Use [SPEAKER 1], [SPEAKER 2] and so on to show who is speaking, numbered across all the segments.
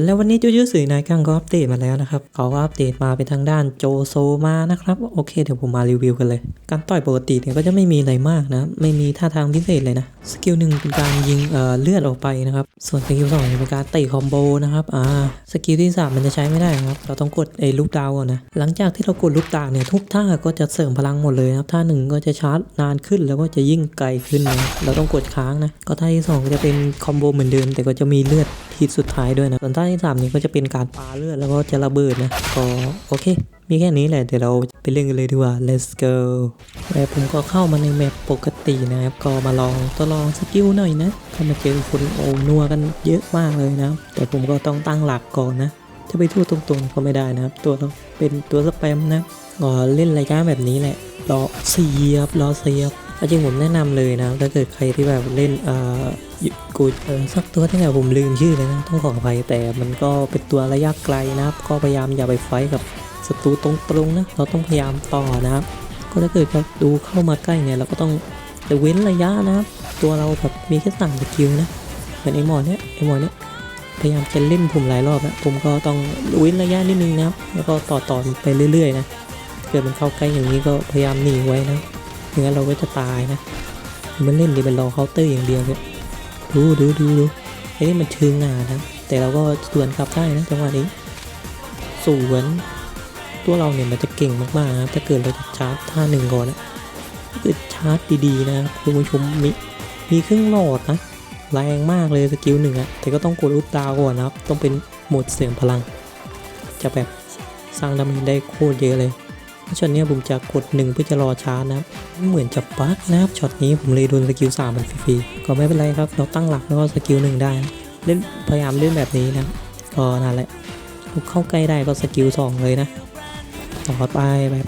[SPEAKER 1] แล้ววันนี้จูจูสื่อนายกังก็อัปเดตมาแล้วนะครับเขาก็อัปเดตมาเป็นทางด้านโจโซมานะครับ โอเคเดี๋ยวผมมารีวิวกันเลย การต่อยปกติเนี่ยก็จะไม่มีอะไรมากนะ ไม่มีท่าทางพิเศษเลยนะ สกิลหนึ่งเป็นการยิงเอ่อเลือดออกไปนะครับ ส่วนสกิลสองเป็นการเตะคอมโบนะครับ อ่า สกิลที่สามมันจะใช้ไม่ได้ครับ เราต้องกดไอ้ลูกดาวนะ หลังจากที่เรากดลูกดาวเนี่ยทุกท่าก็จะเสริมพลังหมดเลยครับ ท่าหนึ่งก็จะชาร์จนานขึ้นแล้วก็จะยิ่งไกลขึ้นนะเราต้องกดค้างนะ ก็ท่าที่สองก็จะเป็นคอมโบเหมือนเดิมแต่ก็จะมีเลือด ทีสุดท้ายด้วยนะส่วนท่าที่สามนี่ก็จะเป็นการปาเลือดแล้วก็จะระเบิดนะก็โอเค มีแค่นี้แหละเดี๋ยวเราไปเล่นกันเลยดีกว่า let's go แล้วผมก็เข้ามาในแมปปกตินะครับก็มาลองทดลองสกิลหน่อยนะก็มาเจอคนโอนัวกันเยอะมากเลยนะ แต่ผมก็ต้องตั้งหลักก่อนนะจะไปทั่วตรงๆก็ไม่ได้นะครับ ตัวเราเป็นตัวสแปมนะก็เล่นรายการแบบนี้แหละรอเสียบรอเสียบจริงผมแนะนำเลยนะถ้าเกิดใครที่แบบเล่นเอ่อ กูเออสักตัวที่แบบผมลืมชื่อเลยนะต้องขออภัยแต่มันก็เป็นตัวระยะไกลนะครับ ก็พยายามอย่าไปไฟกับศัตรูตรงๆนะเราต้องพยายามต่อนะครับ ก็ถ้าเกิดแบบดูเข้ามาใกล้เนี่ยเราก็ต้องแต่เว้นระยะนะครับ ตัวเราแบบมีแค่สามสกิลนะเหมือนไอ้หมอเนี่ยไอ้หมอเนี่ยพยายามจะเล่นผมหลายรอบแล้วผมก็ต้องเว้นระยะนิดนึงนะครับ แล้วก็ต่อต่อไปเรื่อยๆนะเกิดมันเข้าใกล้อย่างนี้ก็พยายามหนีไว้นะไม่งั้นเราก็จะตายนะมันเล่นดีเป็นรอเคาน์เตอร์อย่างเดียวเลย ดูดูดูดูไอ้นี่มันชิงหนานะแต่เราก็สวนกลับได้นะจังหวะนี้สวนตัวเราเนี่ยมันจะเก่งมากๆนะถ้าเกิดเราจะชาร์จท่าหนึ่งก่อนนะถ้าเกิดชาร์จดีๆนะคุณผู้ชมมีมีเครื่องหลอดนะแรงมากเลยสกิลหนึ่งอะแต่ก็ต้องกดอุปดาวก่อนนะครับ ต้องเป็นโหมดเสริมพลัง จะแบบสร้างดาเมจได้โคตรเยอะเลย ช็อตนี้ผมจะกดหนึ่งเพื่อจะรอชาร์จนะครับเหมือนจะบั๊กนะครับช็อตนี้ผมเลยโดนสกิลสามันฟรีๆก็ไม่เป็นไรครับเราตั้งหลักแล้วก็สกิลหนึ่งได้เล่นพยายามเล่นแบบนี้นะก็นั่นแหละเข้าใกล้ได้ก็สกิลสองเลยนะต่อไปแบบ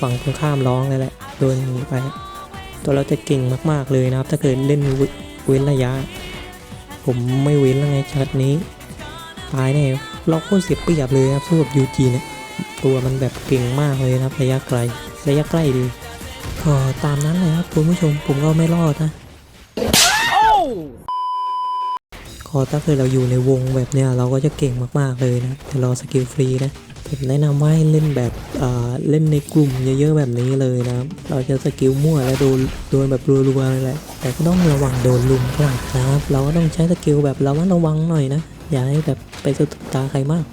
[SPEAKER 1] ฝั่งตรงข้ามร้องเลยแหละโดนไปตัวเราจะเก่งมากๆเลยนะครับ ถ้าเกิดเล่นเว้นระยะ ผมไม่เว้นแล้วไงชัดนี้ตายแน่เราโคตรเสียเปรียบเลยครับสู้กับยูจีเนี่ย ตัวมันแบบเก่งมากเลยนะครับระยะไกลระยะใกล้ดีก็ตามนั้นเลยครับคุณผู้ชมผมก็ไม่รอดนะก็ถ้าเกิดเราอยู่ในวงแบบเนี้ยเราก็จะเก่งมากๆเลยนะแต่รอสกิลฟรีนะผมแนะนำว่าให้เล่นแบบเอ่อเล่นในกลุ่มเยอะๆแบบนี้เลยนะเราจะสกิลมั่วและโดนโดนแบบรัวๆเลยแหละแต่ก็ต้องระวังโดนลุมกลับนะครับเราก็ต้องใช้สกิลแบบเระมัดระวังหน่อยนะอย่าให้แบบไปสะดุดตาใครมาก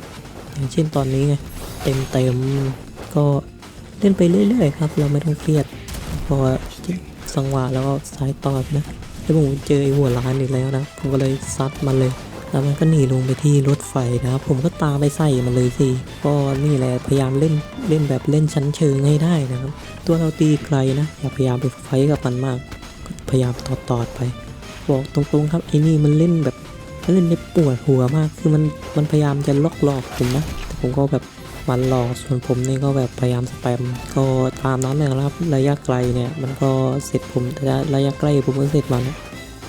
[SPEAKER 1] อย่างเช่นตอนนี้ไง เต็มๆก็เล่นไปเรื่อยๆครับ เราไม่ต้องเครียด พอสังหวะแล้วก็สายตอดนะแล้วผมเจอไอ้หัวล้านอีกแล้วนะผมก็เลยซัดมันเลย แล้วมันก็หนีลงไปที่รถไฟนะครับ ผมก็ตามไปใส่มันเลยสิก็นี่แหละพยายามเล่นเล่นแบบเล่นชั้นเชิงให้ได้นะครับ ตัวเราตีไกลนะอย่าพยายามไปไฟกับมันมากก็พยายามตอดตอดๆไป บอกตรงๆครับไอ้นี่มันเล่นแบบเล่นได้ปวดหัวมากคือมันมันพยายามจะล็อกหลอกผมนะแต่ผมก็แบบ มันหลอกส่วนผมนี่ก็แบบพยายามสแปมก็ตามนั้นเลยครับ ระยะไกลเนี่ยมันก็เสร็จผมแต่ระยะใกล้ผมก็เสร็จมัน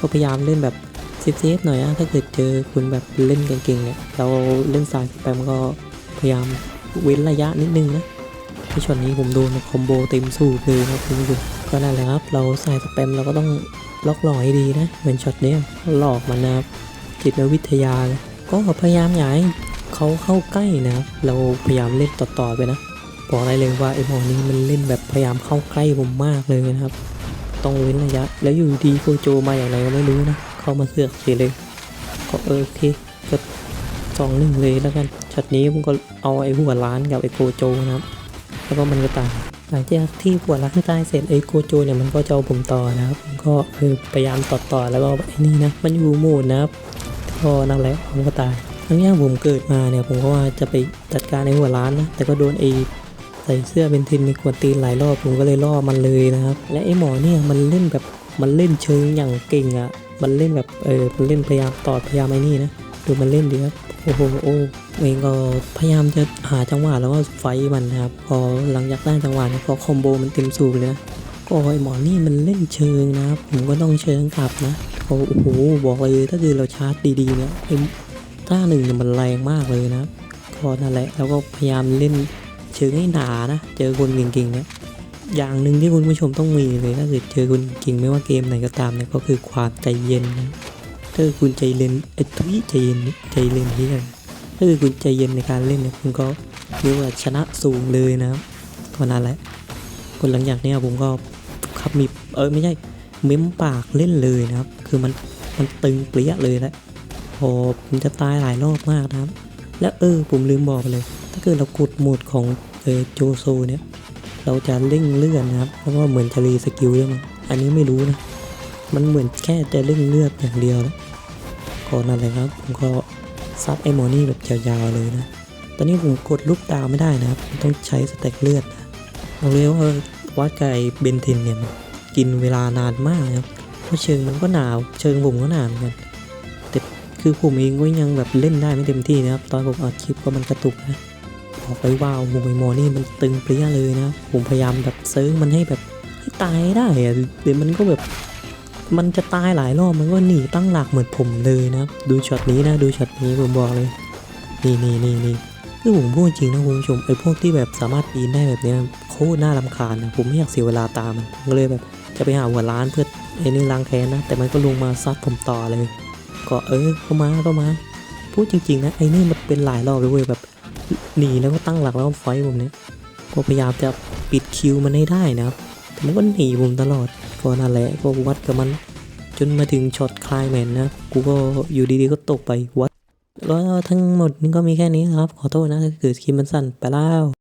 [SPEAKER 1] ก็พยายามเล่นแบบเซฟๆหน่อยนะถ้าเกิดเจอคุณแบบเล่นเก่งๆเนี่ยเราเล่นสายสแปมก็พยายามเว้นระยะนิดนึงนะที่ช็อตนี้ผมโดนคอมโบเต็มสูบเลยนะคุณผู้ชมก็นั่นแหละครับ เราสายสแปมเราก็ต้องล็อกหลอกให้ดีนะเหมือนช็อตนี้หลอกมันนะครับจิตวิทยาก็พยายามอย่าให้ เขาเข้าใกล้นะครับเราพยายามเล่นต่อๆไปนะบอกได้เลยว่าไอ้หมอนี้มันเล่นแบบพยายามเข้าใกล้ผมมากเลยนะครับ ต้องเว้นระยะ แล้วอยู่ดีโกโจมาอย่างไรก็ไม่รู้นะเข้ามาเสือกเฉยเลยก็เออโอเคก็สองหนึ่งเลยแล้วกันช็อตนี้ผมก็เอาไอ้หัวล้านกับไอ้โกโจนะครับแล้วก็มันก็ตายหลังจากที่หัวล้านตายเสร็จไอ้โกโจเนี่ยมันก็จะเอาผมต่อนะครับก็เออพยายามต่อต่อแล้วก็ไอ้นี่นะมันอยู่โหมดนะครับก็นั่นแหละผมก็ตาย ทั้งนี้ผมเกิดมาเนี่ยผมก็ว่าจะไปจัดการไอ้หัวล้านนะ แต่ก็โดนไอ้ใส่เสื้อเป็นทินมีกวนตีนหลายรอบผมก็เลยล่อมันเลยนะครับ และไอ้หมอเนี่ยมันเล่นแบบมันเล่นเชิงอย่างเก่งอะ่ะ มันเล่นแบบเออมันเล่นพยายามตอดพยายามไอ้นี่นะดูมันเล่นดีครับโอ้โหโอ้เองก็พยายามจะหาจังหวะแล้วก็ไฟมันนะครับพอหลังจากได้จังหวะเนี่ยก็คอมโบมันเต็มสูบเลยนะก็ไอ้หมอนี่มันเล่นเชิงนะครับผมก็ต้องเชิงกลับนะโอ้โหบอกเลยถ้าคือเราชาร์จดีๆเนี่ย ไอ้าหนึ่งมันแรงมากเลยนะครับก็นั่นแหละแล้วก็พยายามเล่นเชิงให้หนานะ เจอคนเก่งๆเนี่ยอย่างหนึ่งที่คุณผู้ชมต้องมีเลยถ้าเกิดเจอคนเก่งไม่ว่าเกมไหนก็ตามเนี่ยก็คือความใจเย็นนะถ้าคุณใจเย็นไอ้ทุยใจเย็นใจเย็นที่ไหนาเกิดคุณใจเย็นในการเล่นเนี่ยคุณก็เรียกว่าชนะสูงเลยนะครับก็นั่นแหละคนหลังจากเนี้ยผมก็ขับมีเออไม่ใช่เม้มปากเล่นเลยนะครับ คือมันมันตึงเปรี้ยเลยแหละ ผมจะตายหลายรอบมากนะครับ แล้วเออผมลืมบอกไปเลย ถ้าเกิดเรากดโหมดของเออโจโซเนี่ย เราจะเร่งเลื่อนนะครับ เพราะว่าเหมือนจะรีสกิลด้วยมั้งอันนี้ไม่รู้นะ มันเหมือนแค่จะเร่งเลือดอย่างเดียวนะก็นั่นแหละครับ ผมก็ซัดไอ้มอนี่แบบยาวๆเลยนะ ตอนนี้ผมกดลูกดาวไม่ได้นะครับ ต้องใช้สเต็กเลือดนะเอาเลยว่าวัดไก่เบนเทนเนี่ยกินเวลานานมากนะครับเพราะเชิงมันก็หนาว เชิงผมก็หนาวเหมือนกัน คือผมเองก็ยังแบบเล่นได้ไม่เต็มที่นะครับ ตอนผมอัดคลิปก็มันกระตุกนะบอกไปว่าโอ้โหไอ้หมอนี่มันตึงเปรี้ยเลยนะ ผมพยายามแบบเซิร์ฟมันให้แบบให้ตายได้อะเดี๋ยวมันก็แบบมันจะตายหลายรอบมันก็หนีตั้งหลักเหมือนผมเลยนะครับ ดูช็อตนี้นะดูช็อตนี้ผมบอกเลย นี่นี่นี่นี่คือผมพูดจริงนะคุณผู้ชมไอ้พวกที่แบบสามารถปีนได้แบบเนี้ยโคตรน่ารำคาญนะผมไม่อยากเสียเวลาตามมันก็เลยแบบจะไปหาหัวร้านเพื่อไอ้นี่ล้างแค้นนะ แต่มันก็ลงมาซัดผมต่อเลย ก็เออเข้ามาเข้ามาพูดจริงๆนะไอ้นี่มันเป็นหลายรอบเลยเว้ยแบบหนีแล้วก็ตั้งหลักแล้วก็ไฟผมเนี่ยก็พยายามจะปิดคิวมันให้ได้นะครับแต่มันก็หนีผมตลอดก็นั่นแหละก็วัดกับมัน จนมาถึงช็อตคลายแมนนะกูก็อยู่ดีๆก็ตกไปวัดแล้วทั้งหมดนี่ก็มีแค่นี้ครับ ขอโทษนะถ้าเกิดคลิปมันสั้นไปแล้ว